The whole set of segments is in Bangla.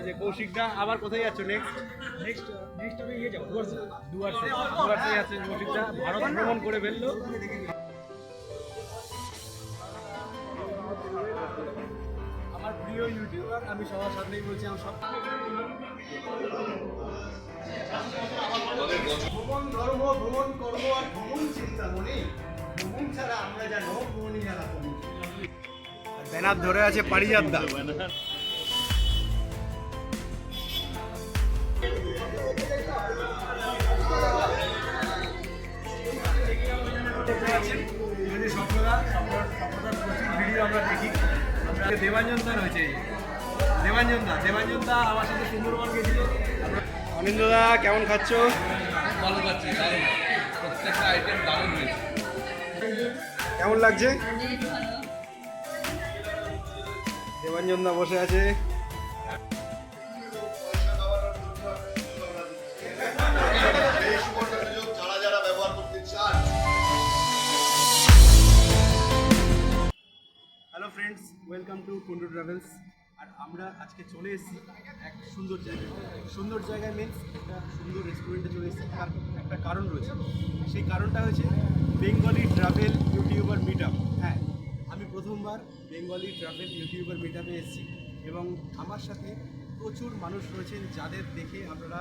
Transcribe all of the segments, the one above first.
এই যে কৌশিকদা আবার কোথায় যাচ্ছ নেক্সট নেক্সট নেক্সট আমি ইয়ে যাব ডুয়ার্সে ডুয়ার্সে ডুয়ার্সে যাচ্ছে কৌশিকদা ভারত ভ্রমণ করে ফেলল। আমার প্রিয় ইউটিউবার আমি সবার সামনেই বলছি আমার সব ভ্রমণ ধর্ম ভ্রমণ কর্ম আর ভ্রমণ চিন্তা মনে। ভ্রমণ ছাড়া আমরা জানো ভ্রমণই জানা ব্যানার ধরে আছে পারিজাতদা। স্বপ্নদা আমরা দেখি। আমরা দেবাঞ্জন দা রয়েছে। দেবাঞ্জন দা দেবাঞ্জন দা আমার সাথে সুন্দরবন গেছিল। অনিন্দ দা কেমন খাচ্ছ? ভালো খাচ্ছি দারুণ। প্রত্যেকটা আইটেম দারুণ হয়েছে। কেমন লাগছে? দেবাঞ্জন দা বসে আছে। Friends welcome to Kundu Travels আর আমরা আজকে চলে এসেছি এক সুন্দর জায়গায়। সুন্দর জায়গায় মিনস একটা সুন্দর রেস্টুরেন্টে চলে এসেছি। তার একটা কারণ রয়েছে। সেই কারণটা হয়েছে বেঙ্গলি ট্রাভেল ইউটিউবার মিট হ্যাঁ আমি প্রথমবার বেঙ্গলি ট্রাভেল ইউটিউবার মিট আপে এসেছি এবং আমার সাথে প্রচুর মানুষ রয়েছেন যাদের দেখে আপনারা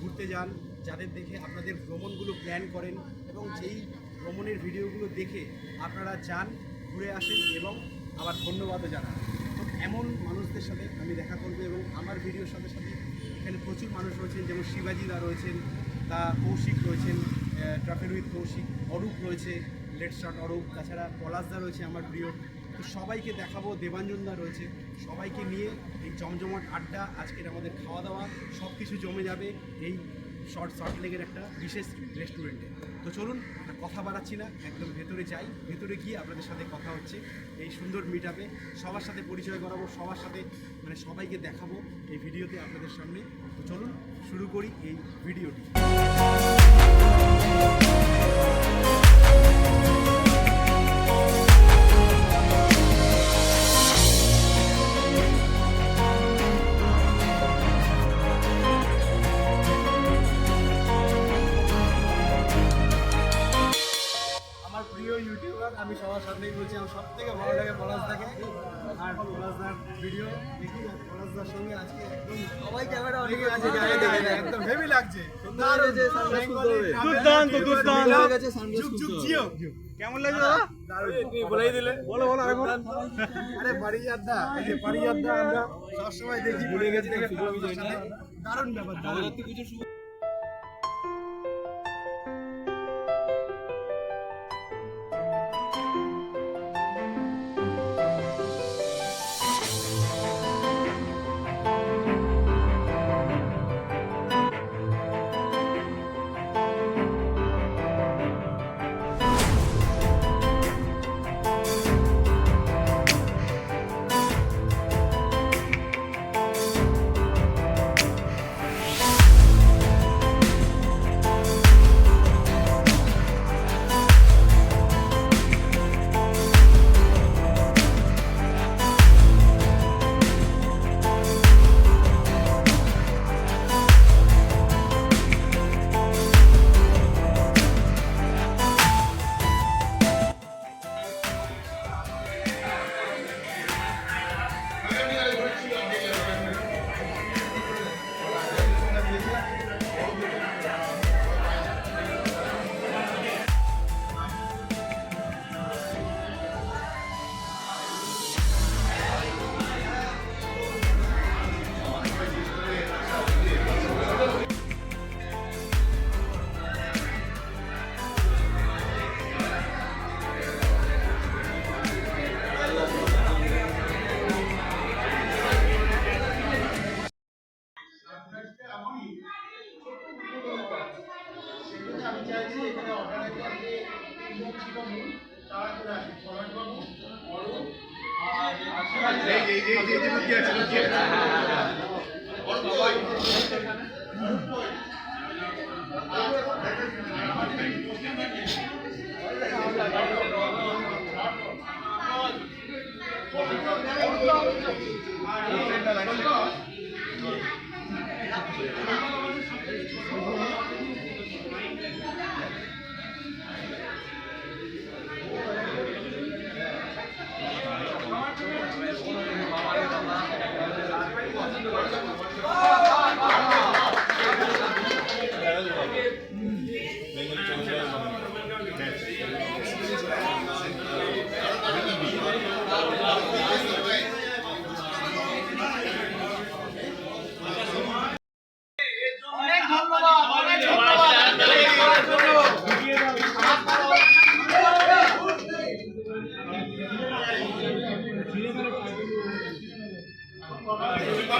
ঘুরতে যান, যাদের দেখে আপনাদের ভ্রমণগুলো প্ল্যান করেন এবং যেই ভ্রমণের ভিডিওগুলো দেখে আপনারা যান, ঘুরে আসেন এবং আবার ধন্যবাদও জানান তো এমন মানুষদের সাথে আমি দেখা করব এবং আমার ভিডিওর সাথে সাথে এখানে প্রচুর মানুষ রয়েছেন, যেমন শিবাজিদা রয়েছেন তা কৌশিক রয়েছেন ট্রাভেল উইথ কৌশিক, অরূপ রয়েছে, লেট শট অরূপ, তাছাড়া পলাশদা রয়েছে আমার প্রিয়। তো সবাইকে দেখাবো দেবাঞ্জনদা রয়েছে। সবাইকে নিয়ে এই জমজমাট আড্ডা, আজকের আমাদের খাওয়া দাওয়া সব কিছু জমে যাবে এই শর্ট শর্ট লেগের একটা বিশেষ রেস্টুরেন্টে তো চলুন কথা বাড়াচ্ছি না, একদম ভেতরে যাই। ভেতরে গিয়ে আপনাদের সাথে কথা হচ্ছে, এই সুন্দর মিট আপে সবার সাথে পরিচয় করাবো, সবার সাথে মানে সবাইকে দেখাবো এই ভিডিওতে আপনাদের সামনে। তো চলুন শুরু করি এই ভিডিওটি। আমার প্রিয় ইউটিউবার আমি সবার সামনেই বলছি আমার সব থেকে ভালো লাগে পলাশদাকে আর পলাশদার ভিডিও দেখি আর পলাশদার সঙ্গে আজকে একদম সবাই ক্যামেরা অনেকে আছে একদম হেভি লাগছে। দুর্দান্ত দুর্দান্ত। যুগ যুগ জিও। কেমন লাগছে দাদা? বলেই দিলে। বলো বলো আরেকবার। আরে পারিজাতদা এই যে পারিজাতদা আমরা সবসময় দেখি। ভুলে গেছি দেখে দারুণ ব্যাপার দারুণ। আমি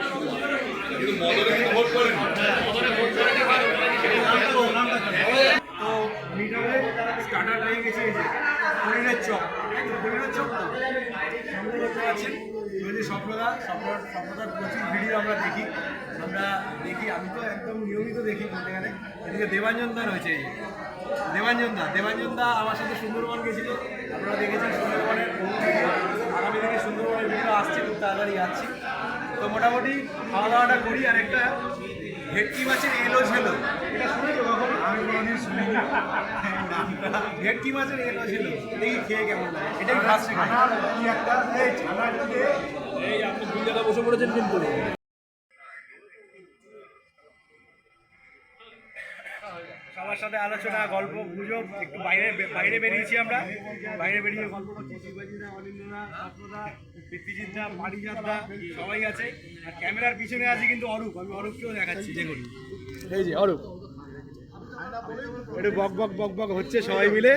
কিন্তু মদনে কিন্তু ভোট করেন তো মিটারে গেছে একদম পনিরের চপ তো। সামনে দেখতে পাচ্ছেন যে স্বপ্নদা স্বপ্ন স্বপ্নদার প্রচুর ভিডিও আমরা দেখি। আমরা দেখি আমি তো একদম নিয়মিত দেখি বলতে গেলে। এদিকে দেবাঞ্জন দা রয়েছে। দেবাঞ্জন দা দেবাঞ্জন দা আমার সাথে সুন্দরবন গেছিল। আপনারা দেখেছেন সুন্দরবনের আগামী দিনে সুন্দরবনের ভিডিও আসছে খুব তাড়াতাড়ি যাচ্ছি তো মোটামুটি খাওয়া দাওয়াটা করি আর একটা ভেটকি মাছের এলো ঝেলো এটা শুনেছো কখনো? আমি কোনোদিন শুনিনি। ভেটকি মাছের এলো ঝেলো দেখি খেয়ে কেমন লাগে। এটাই কি একটা এই ছানার দিয়ে এই আপনি দুই জায়গায় বসে পড়েছেন কিন্তু। সবার সাথে আলোচনা গল্প গুজব একটু বাইরে বাইরে বেরিয়েছি আমরা। বাইরে বেরিয়ে গল্প করছি। শিবাজিদা অনিন্দা ছাত্রদা পৃথ্বীজিৎদা পারিজাতদা সবাই আছে। আর ক্যামেরার পিছনে আছে কিন্তু অরূপ। আমি অরূপকেও দেখাচ্ছি। দেখুন। এই যে অরূপ। একটু বক বক বক বক হচ্ছে সবাই মিলে।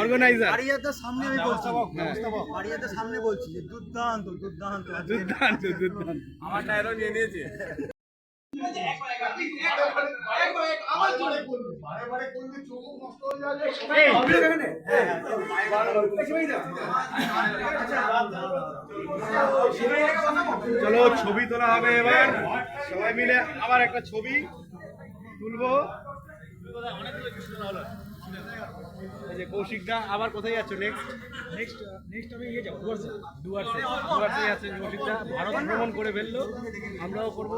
অর্গানাইজার সামনে আমি বলছি। বাড়িয়াদের সামনে বলছি দুর্দান্ত দুর্দান্ত। দুর্দান্ত দুর্দান্ত। আমারটা এলো নিয়ে নিয়েছে। চলো ছবি তোলা হবে এবার। সবাই মিলে আবার একটা ছবি। তুলবো। এই যে কৌশিকদা আবার কোথায় যাচ্ছ নেক্সট নেক্সট নেক্সট আমি ইয়ে যাব ডুয়ার্সে ডুয়ার্সে ডুয়ার্সে যাচ্ছে কৌশিকদা। ভারত ভ্রমণ করে ফেলল। আমরাও করব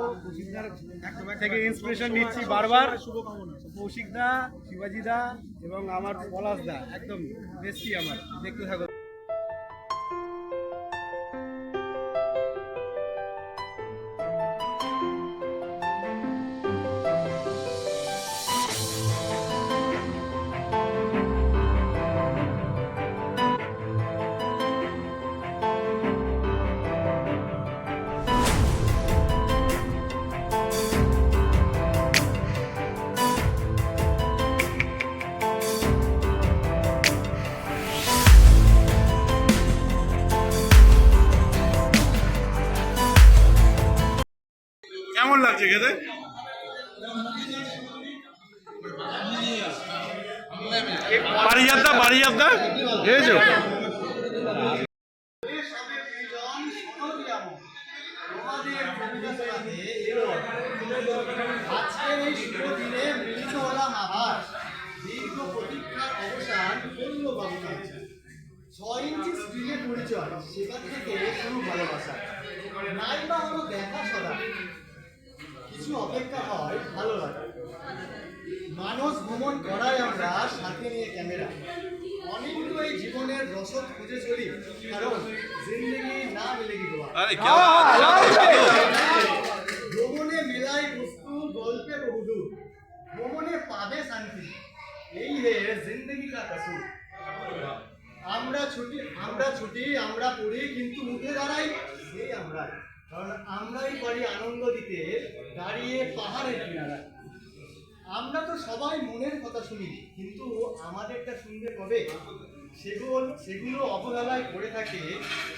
থেকে ইন্সপিরেশন নিচ্ছি বারবার। কৌশিকদা শিবাজিদা এবং আমার পলাশদা। একদম বেশি আমার। দেখতে থাকো। আবার দীর্ঘ প্রতীক্ষার অবসান করল বাবু ছয় ইঞ্চি স্ক্রিনে পরিচয়, সেখান থেকে শুরু ভালোবাসা। নাই বা হলো দেখা সদা। কিছু অপেক্ষা হয় ভালো লাগে। মানস ভ্রমণ করাই আমরা সাথে নিয়ে ক্যামেরা। অনেক তো এই জীবনের রসদ খুঁজে চলি কারণ জিন্দগি না মিলেগি ভ্রমণে মেলায় বস্তু গল্পে বহুদূর। ভ্রমণে পাবে শান্তি। এই হে জিন্দগি কা কসুর আমরা ছুটি আমরা ছুটি আমরা পড়ি কিন্তু উঠে দাঁড়াই সেই আমরা কারণ আমরাই পারি আনন্দ দিতে দাঁড়িয়ে পাহাড়ের কিনারায় আমরা তো সবাই মনের কথা শুনি কিন্তু আমাদেরটা শুনবে কবে? সেগুলো সেগুলো অবহেলায় পড়ে থাকে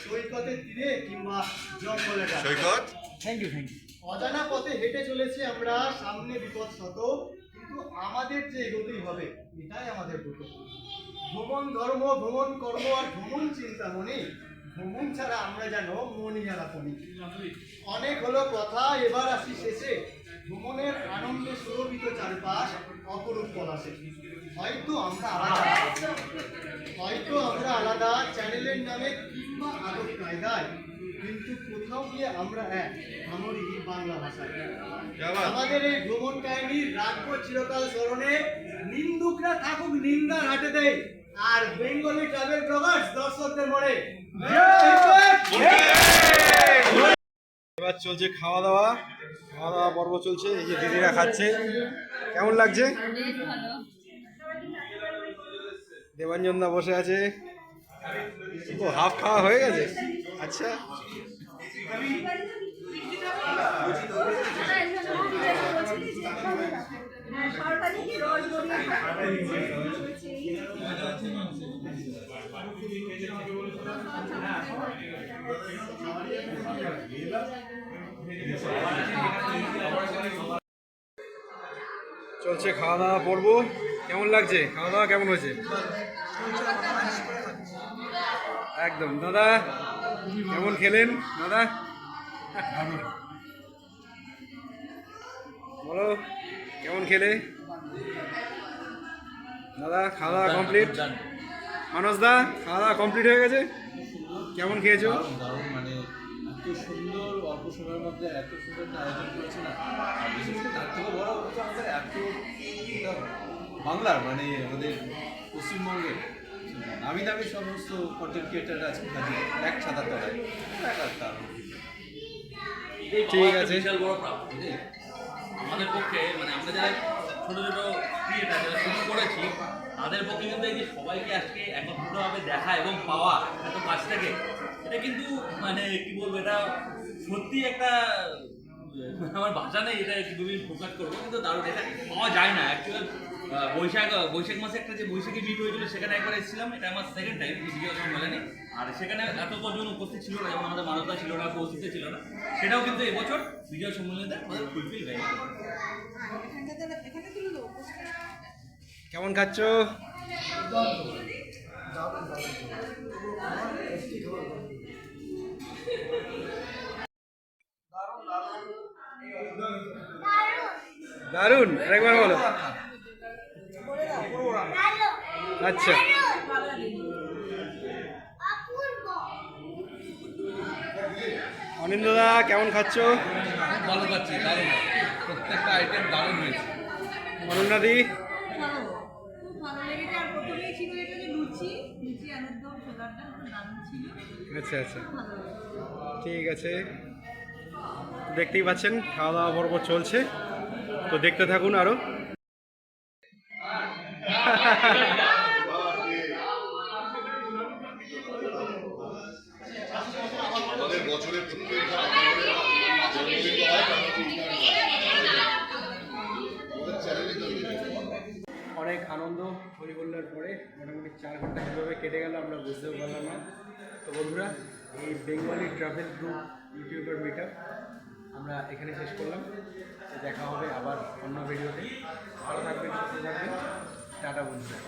সৈকতের তীরে কিংবা জঙ্গলের সৈকত? থ্যাংক ইউ থ্যাংক ইউ অজানা পথে হেঁটে চলেছি আমরা সামনে বিপদ শত কিন্তু আমাদের যে এগোতেই হবে এটাই আমাদের ব্রত ভ্রমণ ধর্ম ভ্রমণ কর্ম আর ভ্রমণ চিন্তা মনে ভ্রমণ ছাড়া আমরা যেন মনি হারা পনি অনেক হলো কথা এবার আসি শেষে। ভ্রমণের আনন্দে সুরভিত চারপাশ অপরূপ পলাশে। হয়তো আমরা আলাদা। হয়তো আমরা আলাদা চ্যানেলের নামে কিংবা আদব কায়দায় কিন্তু কোথাও গিয়ে আমরা এক আমারই বাংলা ভাষায়। আমাদের এই ভ্রমণ কাহিনী রাখব চিরকাল স্মরণে। নিন্দুকরা থাকুক নিন্দার হাটে দেয় আর বেঙ্গলি ট্রাভেল ব্লগার্স দর্শকদের মনে এবার চলছে খাওয়া দাওয়া। খাওয়া দাওয়া পর্ব চলছে এই যে দিদিরা খাচ্ছে। কেমন লাগছে? দেবাঞ্জন দা বসে আছে। ও হাফ খাওয়া হয়ে গেছে? আচ্ছা। চলছে খাওয়া দাওয়া পড়ব কেমন লাগছে? খাওয়া দাওয়া কেমন হয়েছে? একদম। দাদা, কেমন খেলেন? দাদা? বলো। কেমন খেলে? দাদা খাওয়া দাওয়া কমপ্লিট মানস দা খাওয়া দাওয়া কমপ্লিট হয়ে গেছে? কেমন খেয়েছো? দারুণ মানে এত সুন্দর অল্প সময়ের মধ্যে এত সুন্দর একটা আয়োজন করেছে না? আর বিশেষ করে তার থেকে বড় হচ্ছে আমাদের এত বাংলার মানে আমাদের পশ্চিমবঙ্গের। নামি দামি সমস্ত কন্টেন্ট ক্রিয়েটার আজকে হাজির এক ছাতার তলায় ঠিক আছে। আমাদের পক্ষে মানে আমরা যারা ছোট ছোট ক্রিয়েটার যারা শুরু করেছি, তাদের পক্ষে কিন্তু এই যে সবাইকে আজকে একত্রিতভাবে দেখা এবং পাওয়া এত কাছ থেকে, এটা কিন্তু মানে কি বলব, এটা সত্যি একটা, আমার ভাষা নেই, এটা দুদিন প্রকাশ করব, কিন্তু দারুণ, এটা পাওয়া যায় না অ্যাকচুয়াল বৈশাখ বৈশাখ মাসে একটা যে বৈশাখী মিট হয়েছিল, সেখানে একবার এসেছিলাম। এটা আমার সেকেন্ড টাইম বিজয় সম্মেলনে আর সেখানে এত কজন উপস্থিত ছিল না, যেমন আমাদের মানবতা ছিল না উপস্থিত ছিল না, সেটাও কিন্তু এবছর বিজয় সম্মেলনে আমাদের ফুলফিল হয়ে গেছে। কেমন খাচ্ছ? দারুণ আরেকবার বলো। আচ্ছা। অনিন্দ দা কেমন খাচ্ছ? ভালো পাচ্ছি দারুণ। প্রত্যেকটা আইটেম দারুণ হয়েছে। অনন্যাদি আচ্ছা আচ্ছা। ঠিক আছে। দেখতেই পাচ্ছেন খাওয়া দাওয়া পর্ব চলছে। তো দেখতে থাকুন আরও। অনেক আনন্দ হরিবল্লার পরে মোটামুটি চার ঘণ্টা কীভাবে কেটে গেল, আমরা বুঝতেও পারলাম না। তো বন্ধুরা, এই বেঙ্গলি ট্রাভেল গ্রুপ ইউটিউবের মিট আমরা এখানে শেষ করলাম। দেখা হবে আবার অন্য ভিডিওতে। ভালো থাকবেন, সুস্থ থাকবেন। টাটা বন্ধুরা।